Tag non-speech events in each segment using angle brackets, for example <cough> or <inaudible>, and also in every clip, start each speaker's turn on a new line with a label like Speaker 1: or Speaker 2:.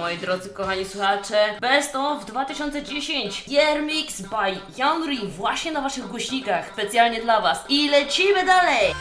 Speaker 1: Moi drodzy kochani słuchacze, Best of 2010 Year Mix by Yanri właśnie na waszych głośnikach, specjalnie dla was. I lecimy dalej!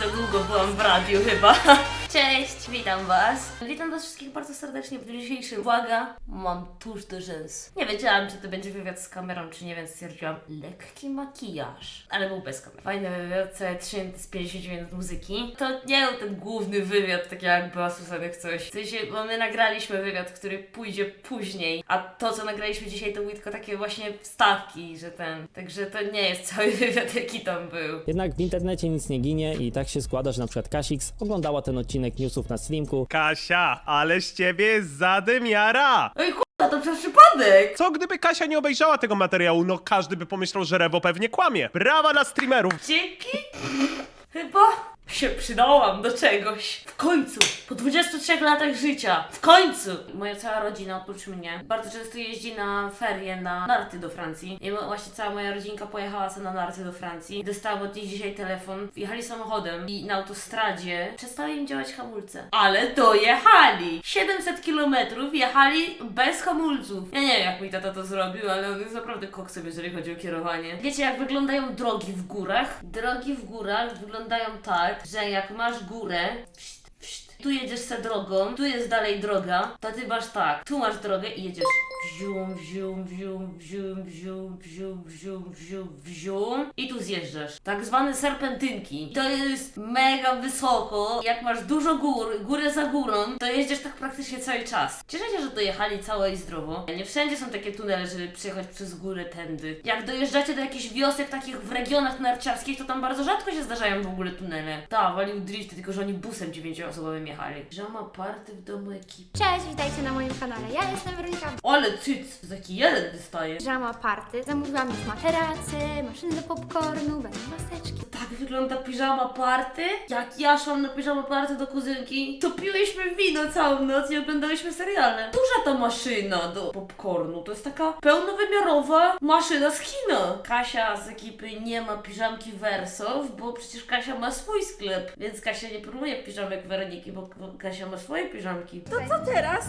Speaker 1: Za długo byłam w radiu chyba. <laughs> Cześć, witam was. Witam was wszystkich bardzo serdecznie w dniu dzisiejszym. Uwaga, mam tuż do rzęs. Nie wiedziałam, czy to będzie wywiad z kamerą, czy nie, więc stwierdziłam lekki makijaż. Ale był bez kamery. Fajny wywiad, całe 3 minuty z 50 minut muzyki. To nie był ten główny wywiad, tak jak była Susanek coś. W sensie, bo my nagraliśmy wywiad, który pójdzie później, a to, co nagraliśmy dzisiaj, to były tylko takie właśnie wstawki, że ten... Także to nie jest cały <laughs> wywiad, jaki tam był.
Speaker 2: Jednak w internecie nic nie ginie i tak się składa, że na przykład Kasix oglądała ten odcinek newsów na streamku,
Speaker 3: Kasia, ale z ciebie jest zadymiara!
Speaker 1: Oj kurwa, to przez przypadek!
Speaker 3: Co gdyby Kasia nie obejrzała tego materiału? No każdy by pomyślał, że Rewo pewnie kłamie. Brawa dla streamerów!
Speaker 1: Dzięki! Chyba się przydałam do czegoś. W końcu! Po 23 latach życia! W końcu! Moja cała rodzina oprócz mnie bardzo często jeździ na ferie na narty do Francji. I właśnie cała moja rodzinka pojechała sobie na narty do Francji. Dostałam od nich dzisiaj telefon. Jechali samochodem i na autostradzie przestały im działać hamulce. Ale dojechali! 700 kilometrów jechali bez hamulców. Ja nie wiem jak mój tata to zrobił, ale on jest naprawdę koksem, jeżeli chodzi o kierowanie. Wiecie jak wyglądają drogi w górach? Drogi w górach wyglądają tak, że jak masz górę, pszt, pszt, tu jedziesz se drogą, tu jest dalej droga, to ty masz tak, tu masz drogę i jedziesz wzium, wzium, wzium, wzium, wzium, wzium, wzium, wzium, wzium i tu zjeżdżasz. Tak zwane serpentynki. To jest mega wysoko. Jak masz dużo gór, górę za górą, to jeździsz tak praktycznie cały czas. Cieszę się, że dojechali całe i zdrowo. Nie wszędzie są takie tunele, żeby przejechać przez górę tędy. Jak dojeżdżacie do jakichś wiosek takich w regionach narciarskich, to tam bardzo rzadko się zdarzają w ogóle tunele. Ta, walił drifty, tylko że oni busem dziewięcioosobowym jechali. Że ma party w domu ekipy.
Speaker 4: Cześć, witajcie na moim kanale. Ja jestem Weronika
Speaker 1: Ale cyc, taki jeden dostaje.
Speaker 4: Piżama Party. Zamówiłam już materace, maszyny do popcornu, będą maseczki.
Speaker 1: Tak wygląda piżama party. Jak ja szłam na piżama party do kuzynki, to piłyśmy wino całą noc i oglądałyśmy seriale. Duża ta maszyna do popcornu. To jest taka pełnowymiarowa maszyna z kina. Kasia z ekipy nie ma piżamki Wersow, bo przecież Kasia ma swój sklep. Więc Kasia nie promuje piżamek Weroniki, bo bo Kasia ma swoje piżamki. To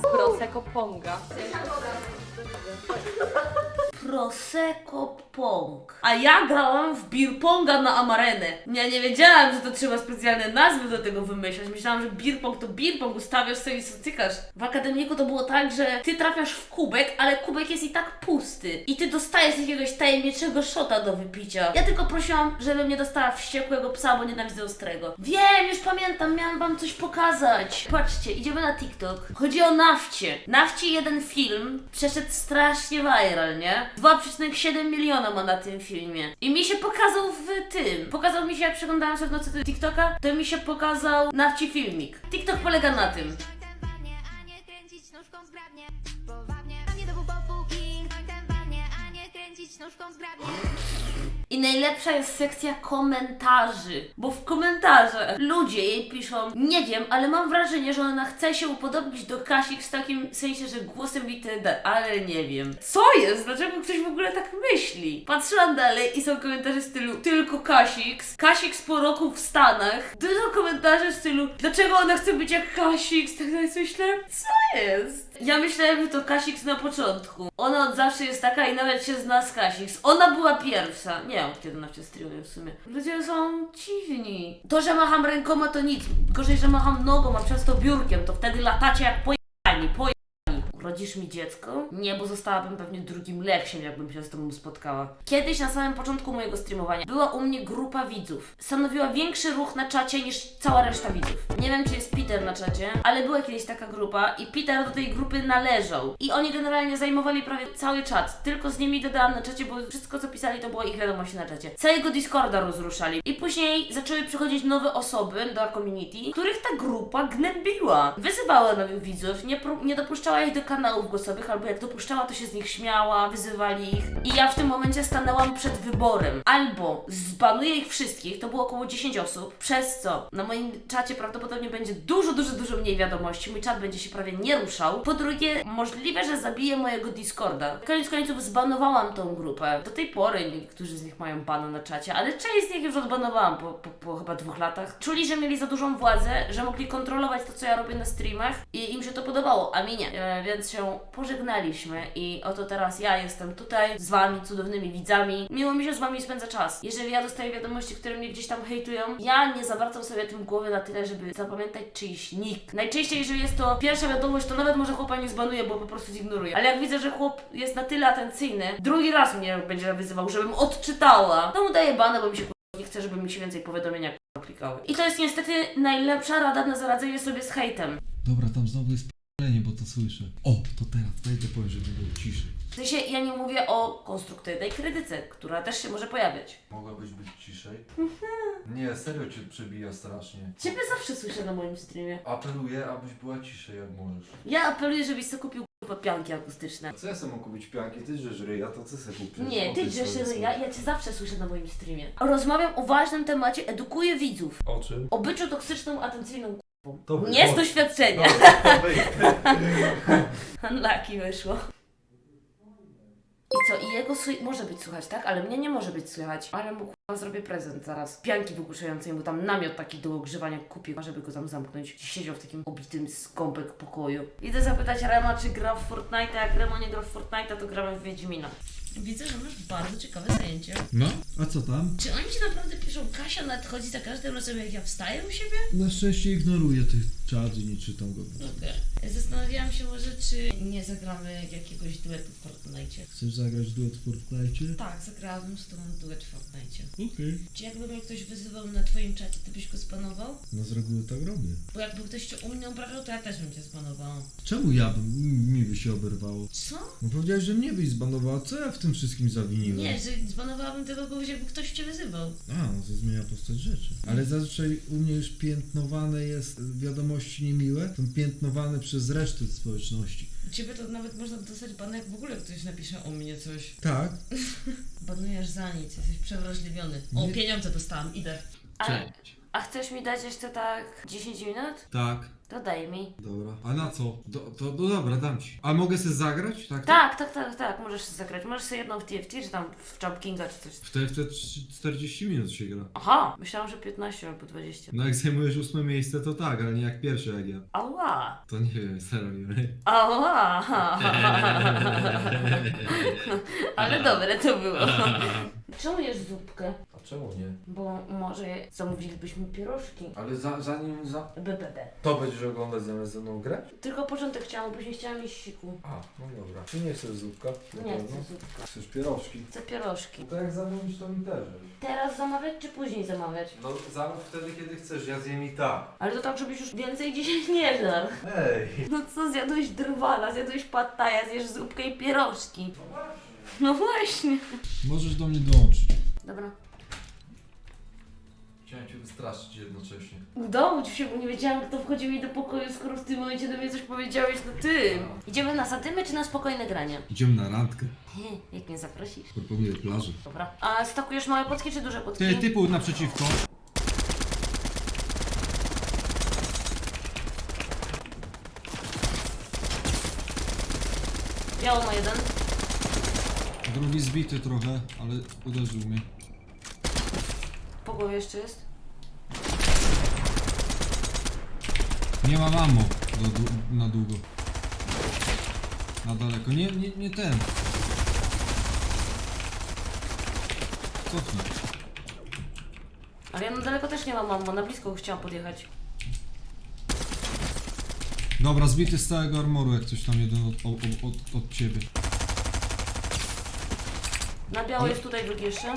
Speaker 5: Prosecco Ponga. <laughs>
Speaker 1: Prosecco Pong. A ja grałam w beer ponga na Amarenę. Ja nie wiedziałam, że to trzeba specjalne nazwy do tego wymyślać. Myślałam, że beer pong to beer pong, ustawiasz sobie i sotykasz. W akademiku to było tak, że ty trafiasz w kubek, ale kubek jest i tak pusty. I ty dostajesz jakiegoś tajemniczego szota do wypicia. Ja tylko prosiłam, żebym nie dostała wściekłego psa, bo nienawidzę ostrego. Wiem, już pamiętam, miałam wam coś pokazać. Patrzcie, idziemy na TikTok. Chodzi o Nafcie. Nafci jeden film przeszedł strasznie viral, nie? 2,7 miliona ma na tym filmie. I mi się pokazał w tym. Pokazał mi się, jak przeglądałam sobie w nocy TikToka, to mi się pokazał Nafci filmik. TikTok polega na tym. I najlepsza jest sekcja komentarzy, bo w komentarzach ludzie jej piszą, nie wiem, ale mam wrażenie, że ona chce się upodobnić do Kasik w takim sensie, że głosem itd., ale nie wiem. Co jest? Dlaczego ktoś w ogóle tak myśli? Patrzyłam dalej i są komentarze w stylu tylko Kasiks, Kasiks po roku w Stanach, dużo komentarzy w stylu dlaczego ona chce być jak Kasiks, tak dalej sobie myślałem, co jest? Ja myślałem, że to Kasiks na początku. Ona od zawsze jest taka i nawet się zna z Kasiks. Ona była pierwsza. Nie wiem, kiedy ona się streamuje w sumie. Ludzie są dziwni. To, że macham rękoma to nic. Gorzej, że macham nogą, a często biurkiem, to wtedy latacie jak pojani. Urodzisz mi dziecko? Nie, bo zostałabym pewnie drugim Leksiem, jakbym się z tobą spotkała. Kiedyś na samym początku mojego streamowania była u mnie grupa widzów. Stanowiła większy ruch na czacie niż cała reszta widzów. Nie wiem, czy jest Peter na czacie, ale była kiedyś taka grupa i Peter do tej grupy należał. I oni generalnie zajmowali prawie cały czat. Tylko z nimi dodałam na czacie, bo wszystko co pisali to było ich wiadomości na czacie. Całego Discorda rozruszali. I później zaczęły przychodzić nowe osoby do community, których ta grupa gnębiła. Wyzywała nowych widzów, nie, nie dopuszczała ich do kanału, kanałów głosowych, albo jak dopuszczała, to się z nich śmiała, wyzywali ich. I ja w tym momencie stanęłam przed wyborem. Albo zbanuję ich wszystkich, to było około 10 osób, przez co na moim czacie prawdopodobnie będzie dużo, dużo, dużo mniej wiadomości. Mój czat będzie się prawie nie ruszał. Po drugie, możliwe, że zabiję mojego Discorda. Koniec końców zbanowałam tą grupę. Do tej pory niektórzy z nich mają bana na czacie, ale część z nich już odbanowałam po, po, po chyba dwóch latach. Czuli, że mieli za dużą władzę, że mogli kontrolować to, co ja robię na streamach i im się to podobało, a mi nie. E, więc się pożegnaliśmy i oto teraz ja jestem tutaj z Wami, cudownymi widzami. Miło mi się z Wami spędza czas. Jeżeli ja dostaję wiadomości, które mnie gdzieś tam hejtują, ja nie zawracam sobie tym głowy na tyle, żeby zapamiętać czyjś nick. Najczęściej, jeżeli jest to pierwsza wiadomość, to nawet może chłopa nie zbanuje, bo po prostu zignoruje. Ale jak widzę, że chłop jest na tyle atencyjny, drugi raz mnie będzie wyzywał, żebym odczytała, to mu daję banę, bo mi się nie chce, żeby mi się więcej powiadomienia k***a, klikały. I to jest niestety najlepsza rada na zaradzenie sobie z hejtem.
Speaker 6: Dobra, tam znowu jest to słyszę. O, to teraz wejdę, powiem, żeby było ciszej.
Speaker 1: W sensie ja nie mówię o konstruktywnej krytyce, która też się może pojawiać.
Speaker 7: Mogłabyś być ciszej? Nie, serio cię przebija strasznie.
Speaker 1: Ciebie zawsze słyszę na moim streamie.
Speaker 7: Apeluję, abyś była ciszej jak możesz.
Speaker 1: Ja apeluję, żebyś sobie kupił k***a, pianki akustyczne.
Speaker 7: Co ja sobie mam kupić pianki? Ty żesz ryja, to co sobie kupisz?
Speaker 1: Nie, ty drzesz się, ja, ja cię zawsze słyszę na moim streamie. Rozmawiam o ważnym temacie, edukuję widzów.
Speaker 7: O czym?
Speaker 1: O byciu toksyczną, atencyjną.
Speaker 7: To wy-
Speaker 1: Nie z doświadczenia.
Speaker 7: to wyjdź.
Speaker 1: Unlucky wyszło. I co, i jego może być słychać, tak? Ale mnie nie może być słychać. Ale mu k***a zrobię prezent zaraz. Pianki wygłuszającej, mu tam namiot taki do ogrzewania kupię, żeby go tam zamknąć. Siedział w takim obitym skąpek pokoju. Idę zapytać Rema, czy gra w Fortnite, jak Remo nie gra w Fortnite, to gramy w Wiedźmina. Widzę, że masz bardzo ciekawe zajęcie.
Speaker 6: No, a co tam?
Speaker 1: Czy oni ci naprawdę piszą, Kasia nadchodzi za każdym razem, jak ja wstaję u siebie?
Speaker 6: Na szczęście ignoruję tych czat i nie czytam go.
Speaker 1: Okej. Zastanawiałam się może, czy nie zagramy jakiegoś duetu w Fortnite.
Speaker 6: Chcesz zagrać duet w Fortnite?
Speaker 1: Tak, zagrałabym z tobą duet w Fortnite.
Speaker 6: Okej.
Speaker 1: Czy jakby mnie ktoś wyzywał na twoim czacie, to byś go spanował?
Speaker 6: No z reguły tak robię.
Speaker 1: Bo jakby ktoś cię u mnie obrażał, to ja też bym cię spanowała.
Speaker 6: Czemu ja bym, mi by się oberwało?
Speaker 1: Co?
Speaker 6: No powiedziałeś, że mnie byś zbanowała, co ja w tym wszystkim zawiniłem?
Speaker 1: Nie, że zbanowałabym tego kogoś, jakby ktoś cię wyzywał.
Speaker 6: A, no to zmienia postać rzeczy. Ale zazwyczaj u mnie już piętnowane jest wiadomości niemiłe, są piętnowane przez resztę społeczności.
Speaker 1: U ciebie to nawet można dostać bana, jak w ogóle ktoś napisze o mnie coś.
Speaker 6: Tak? <laughs>
Speaker 1: Banujesz za nic, jesteś przewrażliwiony. O,
Speaker 6: Nie.
Speaker 1: pieniądze dostałam, idę. A,
Speaker 6: Cześć.
Speaker 1: A chcesz mi dać jeszcze tak 10 minut?
Speaker 6: Tak.
Speaker 1: To daj mi.
Speaker 6: Dobra. A na co? Do, to, no dobra, dam ci. A mogę sobie zagrać? Tak?
Speaker 1: Tak, tak, tak, tak, możesz sobie zagrać. Możesz sobie jedną w TFT, czy tam w Jump Kinga, czy coś.
Speaker 6: W te, w te 40 minut się gra.
Speaker 1: Aha, myślałam, że 15 albo 20.
Speaker 6: No jak zajmujesz ósme miejsce, to tak, ale nie jak pierwsze jak ja.
Speaker 1: Ała!
Speaker 6: To nie wiem, nie wiem.
Speaker 1: Ała! <laughs> Ale dobre to było. Czemu jesz zupkę?
Speaker 7: Czemu nie?
Speaker 1: Bo może zamówilibyśmy pierożki.
Speaker 7: Ale za, zanim za...
Speaker 1: BBB.
Speaker 7: To będziesz oglądać zamiast ze mną grać?
Speaker 1: Tylko początek chciałam, bo nie chciałam jeść siku.
Speaker 7: A, no dobra. Czy nie chcesz zupka? Na
Speaker 1: Nie
Speaker 7: pewno?
Speaker 1: chcę zupka.
Speaker 7: Chcesz pierożki?
Speaker 1: Chcę pierożki.
Speaker 7: To jak zamówisz, to mi też.
Speaker 1: Teraz zamawiać, czy później zamawiać?
Speaker 7: No zamów wtedy, kiedy chcesz, ja zjem i tak.
Speaker 1: Ale to tak, żebyś już więcej dzisiaj <laughs> nie żarł.
Speaker 7: Ej!
Speaker 1: No co, zjadłeś drwala, zjadłeś pataja, zjesz zupkę i pierożki. No właśnie.
Speaker 6: Możesz do mnie dołączyć.
Speaker 1: Dobra.
Speaker 7: Chciałem cię wystraszyć jednocześnie.
Speaker 1: Udało ci się, bo nie wiedziałam, kto wchodził mi do pokoju, skoro w tym momencie do mnie coś powiedziałeś na tym. Idziemy na zadymy czy na spokojne granie?
Speaker 6: Idziemy na randkę.
Speaker 1: He, jak mnie zaprosisz.
Speaker 6: Proponuję plażę.
Speaker 1: Dobra. A stakujesz małe potki czy duże potki?
Speaker 6: Ty, typu naprzeciwko.
Speaker 1: Biało ma jeden.
Speaker 6: Drugi zbity trochę, ale uderzył mnie.
Speaker 1: Po głowie jeszcze jest.
Speaker 6: Nie ma mamo do, na długo. Na daleko. Nie, nie, nie ten. Cofnę.
Speaker 1: Ale ja na daleko też nie mam mammo, na blisko chciałam podjechać.
Speaker 6: Dobra, zbity z całego armoru, jak coś tam jeden od, od, od, od ciebie.
Speaker 1: Na biało
Speaker 6: Ale-
Speaker 1: jest tutaj drugi jeszcze.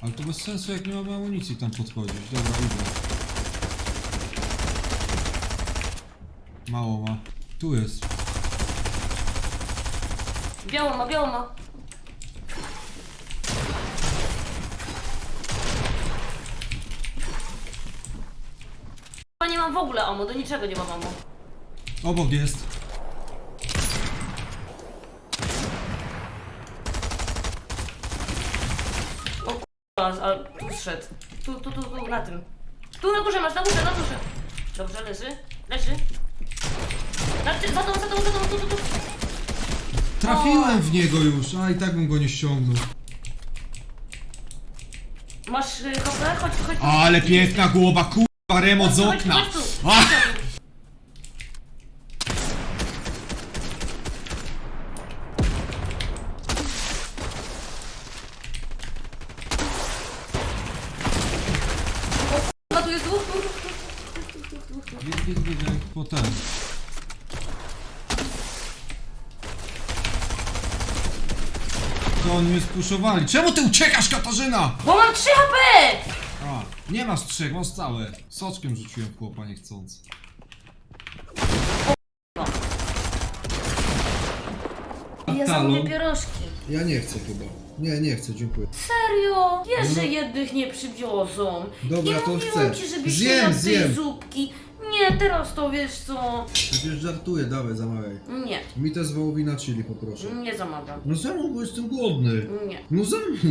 Speaker 6: Ale to bez sensu, jak nie mamy amunicji tam podchodzić. Dobra, idę. Mało ma. Tu jest.
Speaker 1: Biało ma, biało ma. Chyba nie mam w ogóle omu, do niczego nie mam omu.
Speaker 6: Obok jest.
Speaker 1: O kurwa, ale tu zszedł. Tu, tu, tu, tu, na tym. Tu na górze masz, na górze, na górze. Dobrze, leży, leży. Na ty, za tą, za tą, za tą, tu, tu, tu.
Speaker 6: Trafiłem w niego już, a i tak bym go nie ściągnął.
Speaker 1: Masz y, kopę? Chodź, chodź.
Speaker 6: Ale piękna głowa, kurwa, remont z
Speaker 1: Chodź,
Speaker 6: okna.
Speaker 1: chodź tu.
Speaker 6: A!
Speaker 1: A tu jest dwóch, dwóch, dwóch, dwóch.
Speaker 6: Bieg, bieg, bieg, jak potem. Oni mnie spuszowali. Czemu ty uciekasz, Katarzyna?
Speaker 1: Bo mam 3 HP!
Speaker 6: A, nie masz trzech, masz całe. Soczkiem rzuciłem chłopa niechcący.
Speaker 1: Ja zamówię pierożki.
Speaker 6: Ja nie chcę chyba. Nie, nie chcę, dziękuję.
Speaker 1: Serio? Wiesz, że jednych nie przywiozą.
Speaker 6: Dobra,
Speaker 1: I
Speaker 6: to
Speaker 1: mówiłam
Speaker 6: chcę.
Speaker 1: ci, żebyś
Speaker 6: Zjem,
Speaker 1: nie jadł tej
Speaker 6: zjem.
Speaker 1: zupki. Nie, teraz to wiesz co?
Speaker 6: Przecież żartuję, dawaj, zamawiaj.
Speaker 1: Nie,
Speaker 6: Mi też wołowina chili poproszę.
Speaker 1: nie zamawiam.
Speaker 6: No zamów, bo jestem głodny.
Speaker 1: Nie,
Speaker 6: No zamów.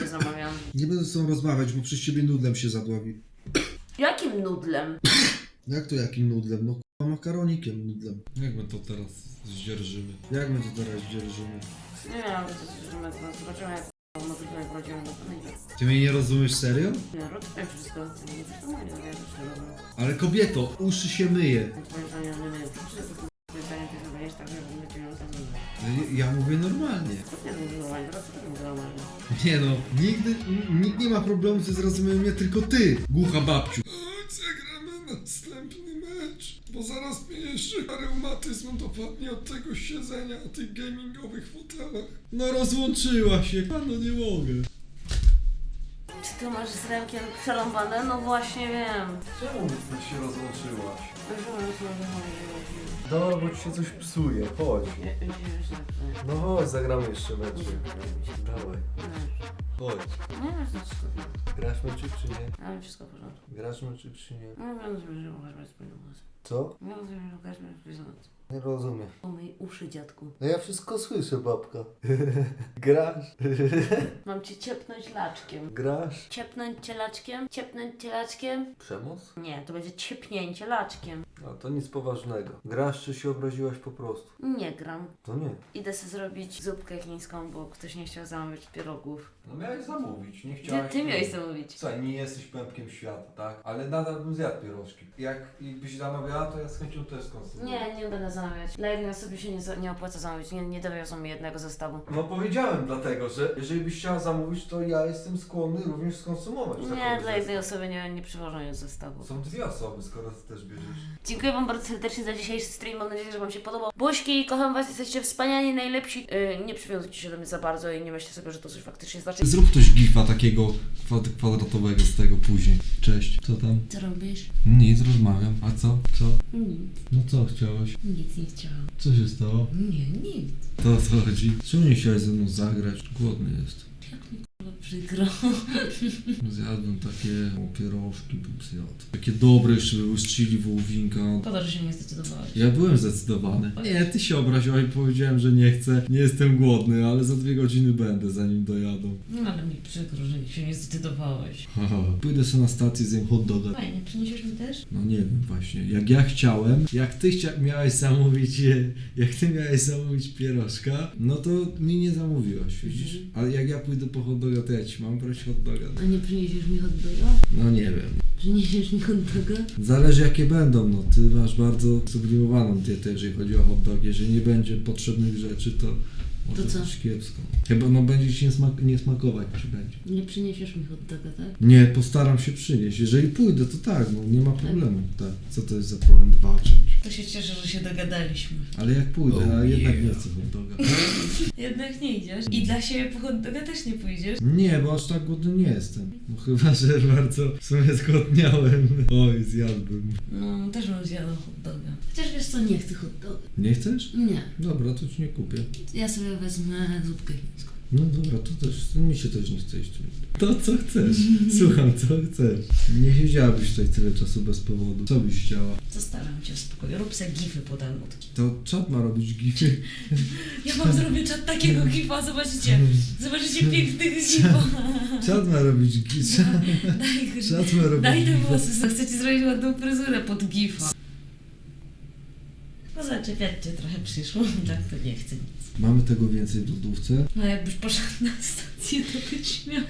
Speaker 1: nie zamawiam.
Speaker 6: Nie będę z tobą rozmawiać, bo przez ciebie nudlem się zadławi.
Speaker 1: Jakim nudlem?
Speaker 6: Jak to jakim nudlem? No k***a makaronikiem nudlem. Jak my to teraz zdzierżymy? Jak my to teraz zdzierżymy?
Speaker 1: Nie wiem, zobaczymy, zobaczymy jak może jak wrócimy do Koniga.
Speaker 6: Ty mnie nie rozumiesz serio?
Speaker 1: Nie, rób tak wszystko. Nie, to normalnie, ja też rozumiem.
Speaker 6: Ale kobieto, uszy się myje.
Speaker 1: Twoje zdanie, nie wiem, wszystko twoje zdanie ty zadajesz tak, żeby.
Speaker 6: Ja, ja mówię normalnie.
Speaker 1: Nie to normalnie.
Speaker 6: No, nigdy, n- nikt nie ma problemu ze zrozumieniem mnie, tylko ty, głucha babciu.
Speaker 8: Zagramy następny mecz, bo zaraz mnie jeszcze reumatyzm dopadnie od tego siedzenia na tych gamingowych fotelach.
Speaker 6: No rozłączyła się, a no nie mogę.
Speaker 1: Czy ty masz z Remkiem przerąbane? No właśnie wiem.
Speaker 7: Czemu się rozłączyłaś?
Speaker 1: Co.
Speaker 7: No, bo ci się coś psuje, chodź.
Speaker 1: Nie, nie, nie,
Speaker 7: No chodź, zagramy jeszcze mecz. Dawaj, chodź.
Speaker 1: nie, nie, wszystko.
Speaker 7: Grasz meczyk czy nie?
Speaker 1: Ale wszystko w porządku.
Speaker 7: Grasz meczyk czy nie?
Speaker 1: No wiem, że że uważać bez.
Speaker 7: Co?
Speaker 1: Nie wiem, że bez pieniędzy.
Speaker 7: Nie rozumiem.
Speaker 1: O mojej uszy, dziadku.
Speaker 7: No ja wszystko słyszę, babka. <laughs> Grasz? <laughs>
Speaker 1: Mam cię ciepnąć laczkiem.
Speaker 7: Grasz?
Speaker 1: Ciepnąć cię laczkiem? Ciepnąć cię laczkiem?
Speaker 7: Przemoc?
Speaker 1: Nie, to będzie ciepnięcie laczkiem.
Speaker 7: A to nic poważnego. Grasz czy się obraziłaś po prostu?
Speaker 1: Nie gram.
Speaker 7: To nie.
Speaker 1: Idę sobie zrobić zupkę chińską, bo ktoś nie chciał zamówić pierogów.
Speaker 7: No miałeś zamówić, nie
Speaker 1: Gdzie ty miałeś zamówić?
Speaker 7: Słuchaj, nie jesteś pępkiem świata, tak? Ale nadal bym zjadł pierożki. Jak byś zamawiała, to ja z chęcią też skonsumuję.
Speaker 1: Nie, nie będę zamawiać. Dla jednej osoby się nie, za- nie opłaca zamówić. Nie, nie dowiozą mi jednego zestawu.
Speaker 7: No powiedziałem dlatego, że jeżeli byś chciała zamówić, to ja jestem skłonny również skonsumować
Speaker 1: Nie, dla jednej osoby nie, nie przywożą zestawu.
Speaker 7: Są dwie osoby, skoro ty też bierzesz.
Speaker 1: Dziękuję Wam bardzo serdecznie za dzisiejszy stream. Mam nadzieję, że Wam się podobał. Buźki, kocham Was, jesteście wspaniali, najlepsi. Yy, nie przywiązujcie się do mnie za bardzo i nie myślcie sobie, że to coś faktycznie znaczy.
Speaker 6: Zrób ktoś gifa takiego kwad- kwadratowego z tego później. Cześć. Co tam?
Speaker 1: Co robisz?
Speaker 6: Nic, rozmawiam. A co? Co?
Speaker 1: Nic,
Speaker 6: No co chciałeś?
Speaker 1: nic nie chciałam.
Speaker 6: Co się stało?
Speaker 1: Nie, nic.
Speaker 6: To o co chodzi? Czemu nie chciałeś ze mną zagrać? Głodny jest.
Speaker 1: Przykro. <laughs>
Speaker 6: Zjadłem takie pierożki, bym zjadł. Takie dobre jeszcze były z chili wołowinka.
Speaker 1: Szkoda, że się nie zdecydowałeś.
Speaker 6: Ja byłem zdecydowany. Nie, ty się obraziłaś i powiedziałem, że nie chcę, nie jestem głodny, ale za dwie godziny będę, zanim dojadą.
Speaker 1: No ale mi przykro, że się nie zdecydowałeś.
Speaker 6: Haha. Pójdę sobie na stację, zjem hot doga.
Speaker 1: Fajnie, przyniesiesz mi też?
Speaker 6: No nie wiem właśnie, jak ja chciałem, jak ty chcia miałeś zamówić, e, jak ty miałeś zamówić pierożka, no to mi nie zamówiłaś, widzisz? Ale jak ja pójdę po hot doga, to ja ci mam brać hot doga.
Speaker 1: A nie przyniesiesz mi hot doga?
Speaker 6: No nie wiem.
Speaker 1: Przyniesiesz mi hot doga?
Speaker 6: Zależy jakie będą, no ty masz bardzo sublimowaną dietę, jeżeli chodzi o hot dog. Jeżeli nie będzie potrzebnych rzeczy, to może
Speaker 1: To co?
Speaker 6: być kiepsko. Chyba no będzie ci nie, smak- nie smakować, czy będzie.
Speaker 1: Nie przyniesiesz mi hot doga, tak?
Speaker 6: Nie, postaram się przynieść. Jeżeli pójdę, to tak, no nie ma problemu. Tak. Co to jest za problem walczyć?
Speaker 1: To się cieszę, że się dogadaliśmy.
Speaker 6: Ale jak pójdę, a jednak nie chcę hot <laughs> doga.
Speaker 1: Jednak nie idziesz. I dla siebie po hot doga też nie pójdziesz.
Speaker 6: Nie, bo aż tak głodny nie jestem. No chyba, że bardzo w sumie zgłodniałem. Oj, zjadłbym.
Speaker 1: No, też bym zjadła hot doga. Chociaż wiesz co, nie chcę hot doga.
Speaker 6: Nie chcesz?
Speaker 1: Nie.
Speaker 6: Dobra, to ci nie kupię.
Speaker 1: Ja sobie wezmę zupkę chińską.
Speaker 6: No dobra, to też, mi się też nie chce iść. To co chcesz, <laughs> słucham, co chcesz. Nie siedziałabyś tutaj tyle czasu bez powodu. Co byś chciała?
Speaker 1: Zostawiam cię w spokoju. Rób se gify pod emotki.
Speaker 6: To czat ma robić gify. <laughs>
Speaker 1: Ja wam zrobię czat takiego <laughs> gifa, zobaczycie. Zobaczycie pięknych gifa.
Speaker 6: Czat ma robić gify.
Speaker 1: Daj,
Speaker 6: Czat ma robić
Speaker 1: daj te
Speaker 6: gify.
Speaker 1: włosy. Chcecie zrobić ładną fryzurę pod gifa. No zaczepiać cię trochę przyszło, <laughs> tak to nie chcę nic.
Speaker 6: Mamy tego więcej w lodówce.
Speaker 1: No jakbyś poszedł na stację, to byś miał.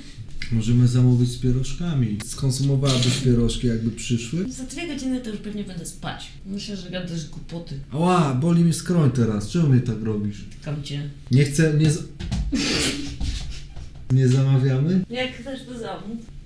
Speaker 6: Możemy zamówić z pierożkami. Skonsumowałabyś pierożki jakby przyszły?
Speaker 1: Za dwie godziny to już pewnie będę spać. Myślę, że gadasz głupoty.
Speaker 6: Ała, boli mnie skroń teraz. Czemu mnie tak robisz?
Speaker 1: Kam cię.
Speaker 6: Nie chcę, nie... Z... <laughs> Nie zamawiamy?
Speaker 1: Jak chcesz to zamów.